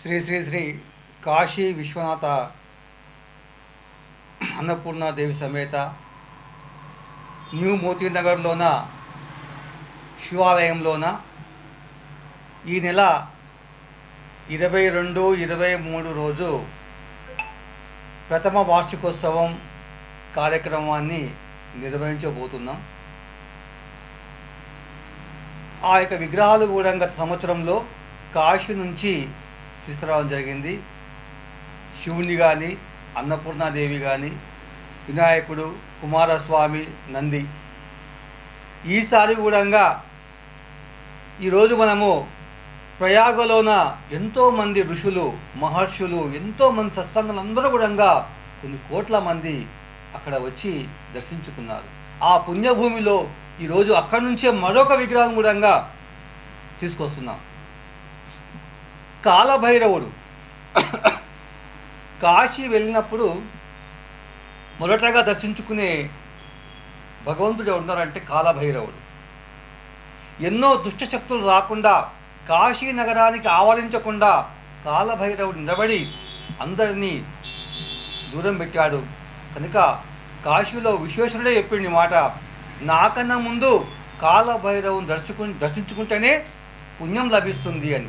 శ్రీ శ్రీ శ్రీ కాశీ విశ్వనాథ అన్నపూర్ణాదేవి సమేత new మోతీనగర్లోన శివాలయంలోన ఈ నెల ఇరవై రెండు ఇరవై మూడు రోజు ప్రథమ వార్షికోత్సవం కార్యక్రమాన్ని నిర్వహించబోతున్నాం. ఆ యొక్క విగ్రహాలు కూడా గత సంవత్సరంలో కాశీ నుంచి తీసుకురావడం జరిగింది. శివుని కానీ అన్నపూర్ణాదేవి కానీ వినాయకుడు కుమారస్వామి నంది. ఈసారి కూడా ఈరోజు మనము ప్రయాగలోన ఎంతోమంది ఋషులు మహర్షులు ఎంతోమంది సత్సంగులు అందరూ కూడా కొన్ని కోట్ల మంది అక్కడ వచ్చి దర్శించుకున్నారు. ఆ పుణ్యభూమిలో ఈరోజు అక్కడి నుంచే మరొక విగ్రహం కూడా తీసుకొస్తున్నాం. కాలభైరవుడు. కాశీ వెళ్ళినప్పుడు మొదటగా దర్శించుకునే భగవంతుడు ఉన్నారంటే కాలభైరవుడు. ఎన్నో దుష్టశక్తులు రాకుండా కాశీ నగరానికి ఆవరించకుండా కాలభైరవుడు నిలబడి అందరినీ దూరం పెట్టాడు. కనుక కాశీలో విశ్వేశ్వరుడే చెప్పింది మాట. నాకన్నా ముందు కాలభైరవుని దర్శకు దర్శించుకుంటేనే పుణ్యం లభిస్తుంది అని.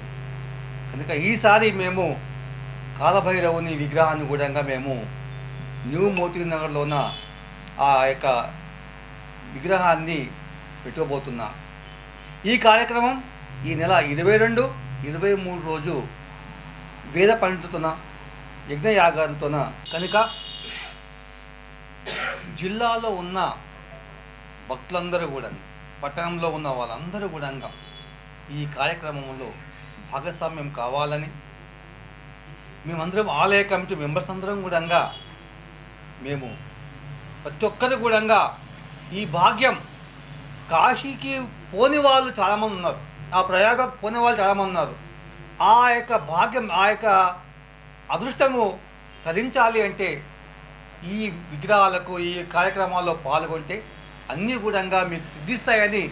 కనుక ఈసారి మేము కాలభైరవుని విగ్రహాన్ని కూడా మేము న్యూ మోతీ నగర్లోన ఆ యొక్క విగ్రహాన్ని పెట్టుకోబోతున్నాం ఈ కార్యక్రమం ఈ నెల ఇరవై రెండు ఇరవై మూడు రోజు వేద పండితుతోన యజ్ఞయాగాలతోన కనుక జిల్లాలో ఉన్న భక్తులందరూ కూడా పట్టణంలో ఉన్న వాళ్ళందరూ కూడా ఈ కార్యక్రమంలో భాగస్వామ్యం కావాలని మేమందరం ఆలయ కమిటీ మెంబర్స్ అందరం కూడా మేము ప్రతి ఒక్కరు కూడా ఈ భాగ్యం కాశీకి పోని వాళ్ళు చాలామంది ఉన్నారు. ఆ ప్రయాగకు పోని వాళ్ళు చాలామంది ఉన్నారు. ఆ యొక్క భాగ్యం ఆ యొక్క అదృష్టము తరించాలి అంటే ఈ విగ్రహాలకు ఈ కార్యక్రమాల్లో పాల్గొంటే అన్నీ కూడా మీకు సిద్ధిస్తాయని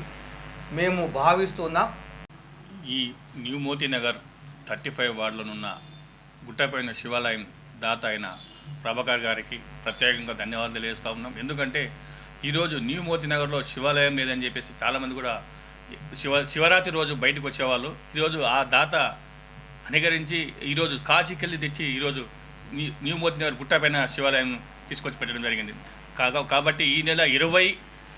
మేము భావిస్తున్నాం ఈ న్యూ మోతీనగర్ థర్టీ ఫైవ్ వార్డులోనున్న గుట్టపైన శివాలయం దాత అయిన ప్రభాకర్ గారికి ప్రత్యేకంగా ధన్యవాదాలు తెలియజేస్తూ ఉన్నాం. ఎందుకంటే ఈరోజు న్యూ మోతీనగర్లో శివాలయం లేదని చెప్పేసి చాలామంది కూడా శివ శివరాత్రి రోజు బయటకు వచ్చేవాళ్ళు. ఈరోజు ఆ దాత అనుగరించి ఈరోజు కాశీకి వెళ్ళి తెచ్చి ఈరోజు న్యూ మోతీనగర్ నగర్ గుట్టపైన శివాలయం తీసుకొచ్చి పెట్టడం జరిగింది. కాగా కాబట్టి ఈ నెల ఇరవై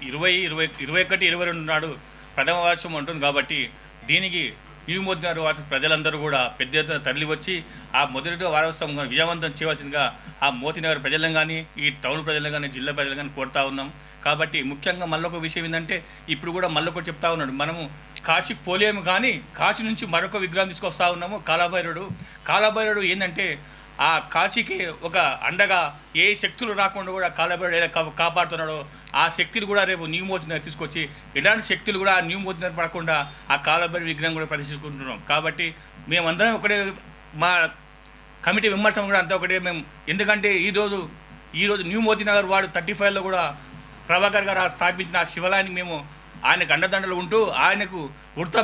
ఇరవై ఇరవై ఇరవై ఒకటి ఇరవై రెండు నాడు ప్రథమ వార్షం ఉంటుంది కాబట్టి దీనికి న్యూ మోదీ నగర్ ప్రజలందరూ కూడా పెద్ద ఎత్తున తరలి వచ్చి ఆ మొదటి వారోత్సవం విజయవంతం చేయవలసిందిగా ఆ మోతీనగర్ ప్రజలను కానీ ఈ టౌన్ ప్రజలను కానీ జిల్లా ప్రజలను కానీ కోరుతా ఉన్నాం. కాబట్టి ముఖ్యంగా మళ్ళొక విషయం ఏంటంటే ఇప్పుడు కూడా మళ్ళొకటి చెప్తా ఉన్నాడు. మనము కాశీకి పోలేము కానీ కాశీ నుంచి మరొక విగ్రహం తీసుకొస్తా ఉన్నాము కాలాభైరుడు కాలాభైరుడు ఏంటంటే ఆ కాశీకి ఒక అండగా ఏ శక్తులు రాకుండా కూడా కాలబడి కాపాడుతున్నాడో ఆ శక్తిని కూడా రేపు న్యూ మోతిన తీసుకొచ్చి ఇలాంటి శక్తులు కూడా ఆ న్యూ పడకుండా ఆ కాలబడి విగ్రహం కూడా ప్రదర్శించుకుంటున్నాం కాబట్టి మేమందరం ఒకటే మా కమిటీ విమర్శనం కూడా అంతా ఒకటే మేము. ఎందుకంటే ఈరోజు ఈరోజు new Moti Nagar ward thirty ఫైవ్లో కూడా ప్రభాకర్ గారు స్థాపించిన ఆ శివాలయానికి మేము ఆయనకు అండదండలు ఉంటూ ఆయనకు ఉడత